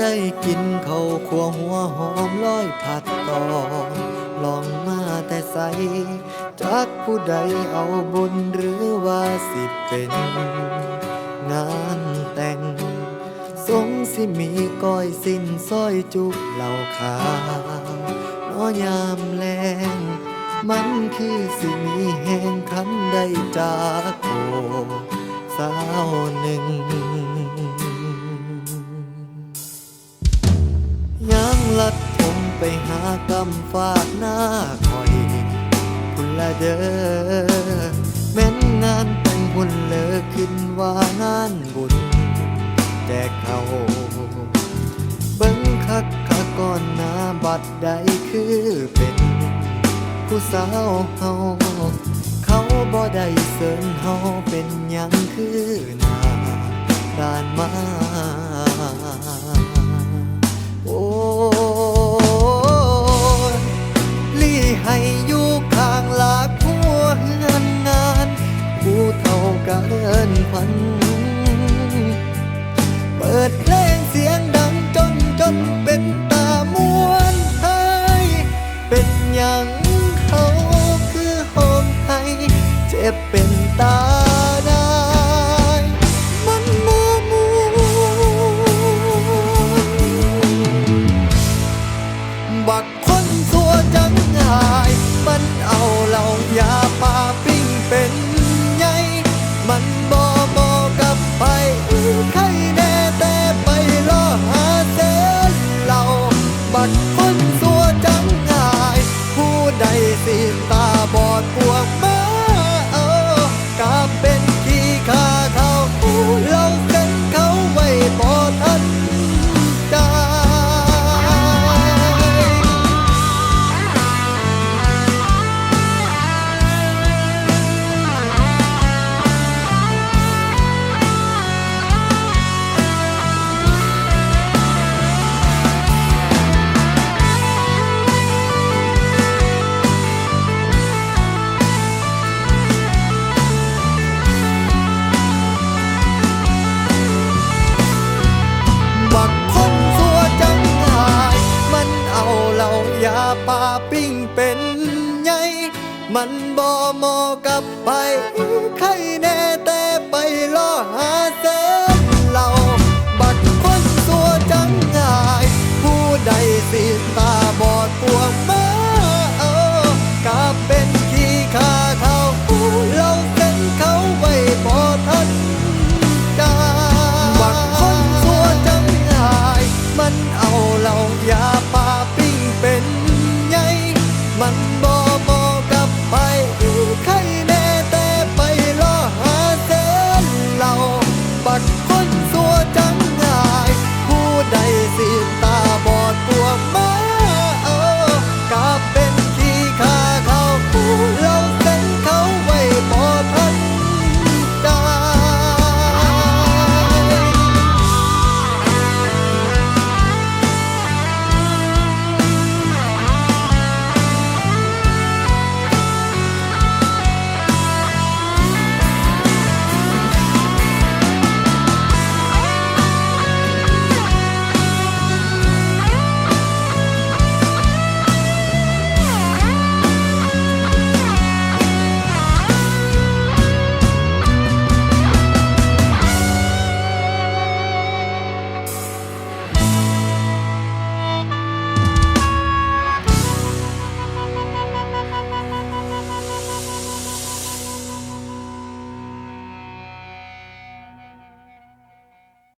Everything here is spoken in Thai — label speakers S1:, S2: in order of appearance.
S1: ได้กินเขาวขัวหัวหอมร้อยผัดต่อลองมาแต่ใสจากผู้ใดเอาบุญหรือว่าสิเป็นงานแต่ง สงสิมีก้อยสิ้นซอยจุกเหล่าขาวน้อยามแลงมันคือสิมีแห่งคันได้จากโอสาวหนึ่ง ไปหากำฝากหน้าคอยพุ่นละเด้อแม้นงานแต่งพุ่นเลิกขึ้นว่างานบุญ แต่เขาเบิ่งคักคักก่อนหน้าบัดใดคือเป็น ผู้สาวเฮาเขาบ่ได้เสิร์นเฮาเป็นหยังคือหน้าด้านมาัน เปิดเพลงเสียงดังจนจนเป็นตามวนให้เป็นอย่างเขาคือหอมให้เจ็บเป็นตาได้มันมัวมับักคนสัวจังหาย มันเอาเหล่ายาปาปิ้งเป็น ปลาปิ้งเป็นไงมันบ่มากับไปใครแน่